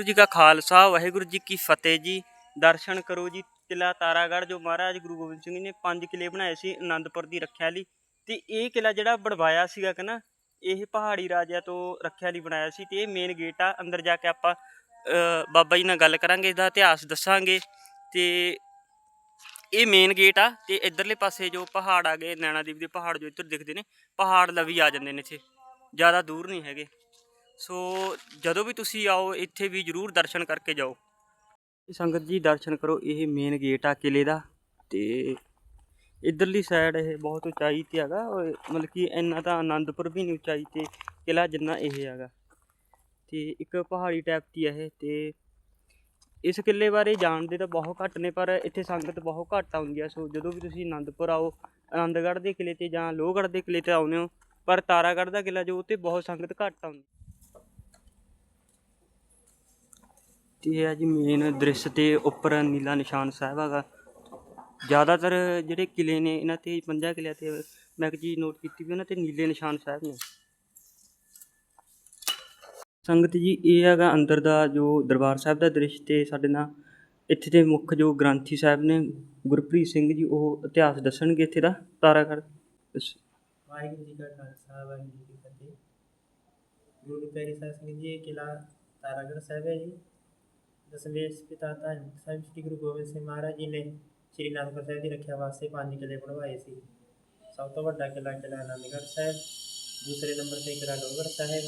ਵਾਹਿਗੁਰੂ ਜੀ ਕਾ ਖਾਲਸਾ ਵਾਹਿਗੁਰੂ ਜੀ ਕੀ ਫਤਿਹ ਜੀ। ਦਰਸ਼ਨ ਕਰੋ ਜੀ ਕਿਲਾ ਤਾਰਾਗੜ੍ਹ ਜੋ ਮਹਾਰਾਜ ਗੁਰੂ ਗੋਬਿੰਦ ਸਿੰਘ ਜੀ ਨੇ ਪੰਜ ਕਿਲੇ ਬਣਾਏ ਸੀ ਆਨੰਦਪੁਰ ਦੀ ਰੱਖਿਆ ਲਈ। ਤੇ ਇਹ ਕਿਲਾ ਜਿਹੜਾ ਬਣਵਾਇਆ ਸੀਗਾ ਕਿ ਨਾ ਇਹ ਪਹਾੜੀ ਰਾਜਿਆਂ ਤੋਂ ਰੱਖਿਆ ਲਈ ਬਣਾਇਆ ਸੀ ਤੇ ਇਹ ਮੇਨ ਗੇਟ ਆ ਅੰਦਰ ਜਾ ਕੇ ਆਪਾਂ ਅ, ਬਾਬਾ ਜੀ ਨਾਲ ਗੱਲ ਕਰਾਂਗੇ ਇਹਦਾ ਇਤਿਹਾਸ ਦੱਸਾਂਗੇ। ਤੇ ਇਹ ਮੇਨ ਗੇਟ ਆ ਤੇ ਇਧਰਲੇ ਪਾਸੇ ਜੋ ਪਹਾੜ ਆ ਗਏ ਨੈਣਾ ਦੇਵੀ ਦੇ ਪਹਾੜ ਜੋ ਇੱਧਰ ਦਿਖਦੇ ਨੇ ਪਹਾੜ ਲਵੀ ਆ ਜਾਂਦੇ ਨੇ ਇੱਥੇ। ਜ਼ਿਆਦਾ ਦੂਰ ਨਹੀਂ ਹੈਗੇ। ਸੋ ਜਦੋਂ ਵੀ ਤੁਸੀਂ ਆਓ, ਇੱਥੇ ਵੀ ਜਰੂਰ ਦਰਸ਼ਨ ਕਰਕੇ ਜਾਓ। ਸੰਗਤ ਜੀ, ਦਰਸ਼ਨ ਕਰੋ। ਇਹ ਮੇਨ ਗੇਟ ਆ ਕਿਲੇ ਦਾ ਤੇ ਇਧਰਲੀ ਸਾਈਡ ਇਹ ਬਹੁਤ ਉਚਾਈ ਤੇ ਹੈਗਾ ਔਰ ਮਤਲਬ ਕਿ ਇੰਨਾ ਤਾਂ ਆਨੰਦਪੁਰ ਵੀ ਨਹੀਂ ਉਚਾਈ ਤੇ ਕਿਲਾ ਜਿੰਨਾ ਇਹ ਹੈਗਾ। ਤੇ ਇੱਕ ਪਹਾੜੀ ਟਾਈਪ ਦੀ ਹੈ ਇਹ ਤੇ ਇਸ ਕਿਲੇ ਬਾਰੇ ਜਾਣਦੇ ਤਾਂ ਬਹੁਤ ਘੱਟ ਨੇ, ਪਰ ਇੱਥੇ ਸੰਗਤ ਬਹੁਤ ਘੱਟ ਆਉਂਦੀ ਹੈ ਸੋ ਜਦੋਂ ਵੀ ਤੁਸੀਂ ਆਨੰਦਪੁਰ ਆਓ, ਆਨੰਦਗੜ੍ਹ ਦੇ ਕਿਲੇ ਤੇ ਜਾਂ ਲੋਹਗੜ੍ਹ ਦੇ ਕਿਲੇ ਤੇ ਆਉਂਦੇ ਹੋ, ਪਰ ਤਾਰਾਗੜ੍ਹ ਦਾ ਕਿਲਾ ਜੋ ਉਹ ਬਹੁਤ ਸੰਗਤ ਘੱਟ ਆਉਂਦੀ। ਤੇ ਇਹ ਆ ਜੀ ਮੇਨ ਦ੍ਰਿਸ਼ ਤੇ ਉੱਪਰ ਨੀਲਾ ਨਿਸ਼ਾਨ ਸਾਹਿਬ ਹੈਗਾ। ਜ਼ਿਆਦਾਤਰ ਜਿਹੜੇ ਕਿਲੇ ਨੇ, ਇਹਨਾਂ ਤੇ ਪੰਜਾਂ ਕਿਲਿਆਂ ਤੇ ਮੈਂ ਇੱਕ ਚੀਜ਼ ਨੋਟ ਕੀਤੀ ਵੀ ਉਹਨਾਂ ਤੇ ਨੀਲੇ ਨਿਸ਼ਾਨ ਸਾਹਿਬ ਨੇ। ਸੰਗਤ ਜੀ, ਇਹ ਹੈਗਾ ਅੰਦਰ ਦਾ ਜੋ ਦਰਬਾਰ ਸਾਹਿਬ ਦਾ ਦ੍ਰਿਸ਼ ਤੇ ਸਾਡੇ ਨਾਲ ਇੱਥੇ ਦੇ ਮੁੱਖ ਜੋ ਗ੍ਰੰਥੀ ਸਾਹਿਬ ਨੇ, ਗੁਰਪ੍ਰੀਤ ਸਿੰਘ ਜੀ, ਉਹ ਇਤਿਹਾਸ ਦੱਸਣਗੇ ਇੱਥੇ ਦਾ ਤਾਰਾਗੜ੍ਹ ਵਾਹਿਗੁਰੂ ਜੀ ਕਾ ਖਾਲਸਾ, ਵਾਹਿਗੁਰੂ ਜੀ ਕੀ ਫਤਿਹ। ਗੁਰੂ ਪਿਆਰੇ ਸਾਹਿਬ ਸਿੰਘ ਜੀ, ਇਹ ਕਿਲਾ ਤਾਰਾਗੜ੍ਹ ਸਾਹਿਬ ਹੈ ਜੀ। ਦਸਵੇਸ਼ ਪਿਤਾ ਧੰਨ ਸਾਹਿਬ ਸ੍ਰੀ ਗੁਰੂ ਗੋਬਿੰਦ ਸਿੰਘ ਮਹਾਰਾਜ ਜੀ ਨੇ ਸ੍ਰੀ ਅਨੰਦਪੁਰ ਸਾਹਿਬ ਦੀ ਰੱਖਿਆ ਵਾਸਤੇ ਪੰਜ ਕਿਲੇ ਬਣਵਾਏ ਸੀ। ਸਭ ਤੋਂ ਵੱਡਾ ਕਿਲਾ ਕਿਲਾ ਆਨੰਦਗੜ੍ਹ ਸਾਹਿਬ, ਦੂਸਰੇ ਨੰਬਰ ਤੇ ਕਿਲਾ ਲੋਹਗੜ੍ਹ ਸਾਹਿਬ,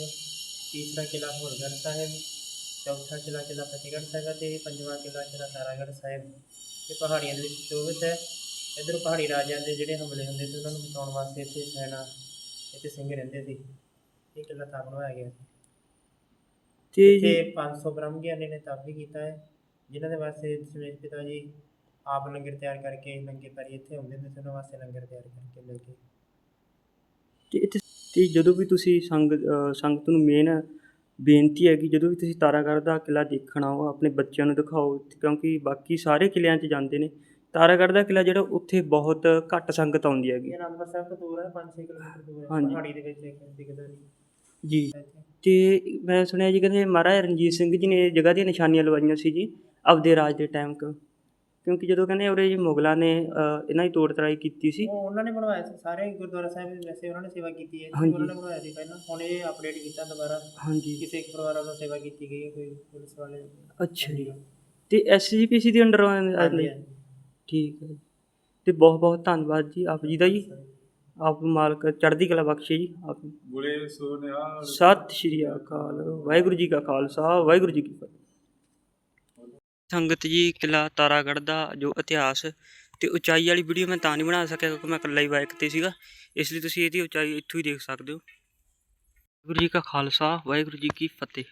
ਤੀਸਰਾ ਕਿਲਾ ਹੋਲਗੜ੍ਹ ਸਾਹਿਬ, ਚੌਥਾ ਕਿਲਾ ਕਿਲਾ ਫਤਿਹਗੜ੍ਹ ਸਾਹਿਬ ਅਤੇ ਪੰਜਵਾਂ ਕਿਲਾ ਕਿਲਾ ਤਾਰਾਗੜ੍ਹ ਸਾਹਿਬ। ਇਹ ਪਹਾੜੀਆਂ ਦੇ ਵਿੱਚ ਸ਼ੋਭਿਤ ਹੈ। ਇੱਧਰ ਪਹਾੜੀ ਰਾਜਿਆਂ ਦੇ ਜਿਹੜੇ ਹਮਲੇ ਹੁੰਦੇ ਸੀ, ਉਹਨਾਂ ਨੂੰ ਬਚਾਉਣ ਵਾਸਤੇ ਇੱਥੇ ਸੈਨਾ, ਇੱਥੇ ਸਿੰਘ ਰਹਿੰਦੇ ਸੀ। ਇਹ ਕਿਲਾ ਤਾਂ ਬਣਵਾਇਆ ਗਿਆ ਸੀ। ਤੇ ਜੀ। 500 ਬ੍ਰਹਮ ਗਿਆਨੀ ਨੇ ਤਪ ਵੀ ਕੀਤਾ ਹੈ ਜਿਨ੍ਹਾਂ ਦੇ ਵਾਸਤੇ ਪਿਤਾ ਜੀ ਆਪ ਲੰਗਰ ਤਿਆਰ ਕਰਕੇ ਲੰਗੇ ਪੈਰੀ ਇੱਥੇ ਹੁੰਦੇ ਸੀ ਉਹਨਾਂ ਵਾਸਤੇ ਲੰਗਰ ਤਿਆਰ ਕਰਕੇ ਲੈ ਕੇ। ਤੇ ਇੱਥੇ ਤੇ ਜਦੋਂ ਵੀ ਤੁਸੀਂ ਸੰਗਤ ਅ, ਸੰਗਤ ਨੂੰ ਮੇਨ ਬੇਨਤੀ ਹੈ ਕਿ ਜਦੋਂ ਵੀ ਤੁਸੀਂ ਤਾਰਾਗੜ੍ਹ ਦਾ ਕਿਲਾ ਦੇਖਣ ਆਓ ਆਪਣੇ ਬੱਚਿਆਂ ਨੂੰ ਦਿਖਾਓ ਕਿਉਂਕਿ ਬਾਕੀ ਸਾਰੇ ਕਿਲਿਆਂ 'ਚ ਜਾਂਦੇ ਨੇ। ਤਾਰਾਗੜ੍ਹ ਦਾ ਕਿਲਾ ਜਿਹੜਾ ਉੱਥੇ ਬਹੁਤ ਘੱਟ ਸੰਗਤ ਆਉਂਦੀ ਹੈਗੀ। ਇਹ ਅਨੰਦਪੁਰ ਸਾਹਿਬ ਤੋਂ ਦੂਰ ਹੈ 5-6 ਕਿਲੋਮੀਟਰ ਦੂਰ ਹੈ। ਪਹਾੜੀ ਦੇ ਵਿੱਚ ਇੱਕ ਦਿਖਦਾ ਨਹੀਂ। ਜੀ। ਇੱਥੇ ਤੇ ਮੈਂ ਸੁਣਿਆ ਜੀ ਕਹਿੰਦੇ ਮਹਾਰਾਜਾ ਰਣਜੀਤ ਸਿੰਘ ਜੀ ਨੇ ਇਹ ਜਗ੍ਹਾ ਦੀਆਂ ਨਿਸ਼ਾਨੀਆਂ ਲਵਾਈਆਂ ਸੀ ਜੀ ਆਪਦੇ ਰਾਜ ਦੇ ਟਾਈਮ ਕ ਕਿਉਂਕਿ ਜਦੋਂ ਕਹਿੰਦੇ ਉਰੇ ਜੀ ਮੁਗਲਾਂ ਨੇ ਇਹਨਾਂ ਦੀ ਤੋੜ ਤਰਾਈ ਕੀਤੀ ਸੀ। ਉਹ ਉਹਨਾਂ ਨੇ ਬਣਵਾਇਆ ਸੀ ਸਾਰੇ ਗੁਰਦੁਆਰਾ ਸਾਹਿਬ ਵਿੱਚ ਵੈਸੇ ਉਹਨਾਂ ਨੇ ਸੇਵਾ ਕੀਤੀ ਹੈ। ਹਾਂਜੀ। ਉਹਨਾਂ ਨੇ ਬਣਵਾਇਆ ਸੀ ਪਹਿਲਾਂ ਹੁਣ ਇਹ ਅਪਡੇਟ ਕੀਤਾ ਦੁਬਾਰਾ। ਹਾਂਜੀ। ਕਿਸੇ ਇੱਕ ਪਰਿਵਾਰ ਵੱਲੋਂ ਸੇਵਾ ਕੀਤੀ ਗਈ ਹੈ ਕੋਈ ਪੁਲਿਸ ਵਾਲੇ। ਅੱਛਾ ਜੀ। ਤੇ ਐਸਜੀਪੀਸੀ ਦੇ ਅੰਡਰ ਆਉਂਦੇ ਠੀਕ ਹੈ ਜੀ। ਤੇ ਬਹੁਤ ਬਹੁਤ ਧੰਨਵਾਦ ਜੀ ਆਪ ਜੀ ਦਾ ਜੀ। ਆਪ ਮਾਲਕ ਚੜ੍ਹਦੀ ਕਲਾ ਬਖਸ਼ੇ ਜੀ ਆਪ। ਬੁਲੇ ਸੋਨਿਆ ਸਤਿ ਸ਼੍ਰੀ ਅਕਾਲ ਵਾਹਿਗੁਰੂ ਜੀ ਕਾ ਖਾਲਸਾ ਵਾਹਿਗੁਰੂ ਜੀ ਕੀ ਫਤਿਹ। ਸੰਗਤ ਜੀ ਕਿਲਾ ਤਾਰਾਗੜ੍ਹ ਦਾ ਜੋ ਇਤਿਹਾਸ ਤੇ ਉਚਾਈ ਵਾਲੀ ਵੀਡੀਓ ਮੈਂ ਤਾਂ ਨਹੀਂ ਬਣਾ ਸਕਿਆ ਕਿਉਂਕਿ ਮੈਂ ਇਕੱਲਾ ਹੀ ਬਾਈਕ ਤੇ ਸੀਗਾ ਇਸ ਲਈ ਤੁਸੀਂ ਇਹਦੀ ਉਚਾਈ ਇੱਥੋਂ ਹੀ ਦੇਖ ਸਕਦੇ ਹੋ। ਵਾਹਿਗੁਰੂ ਜੀ ਕਾ ਖਾਲਸਾ ਵਾਹਿਗੁਰੂ ਜੀ ਕੀ ਫਤਿਹ।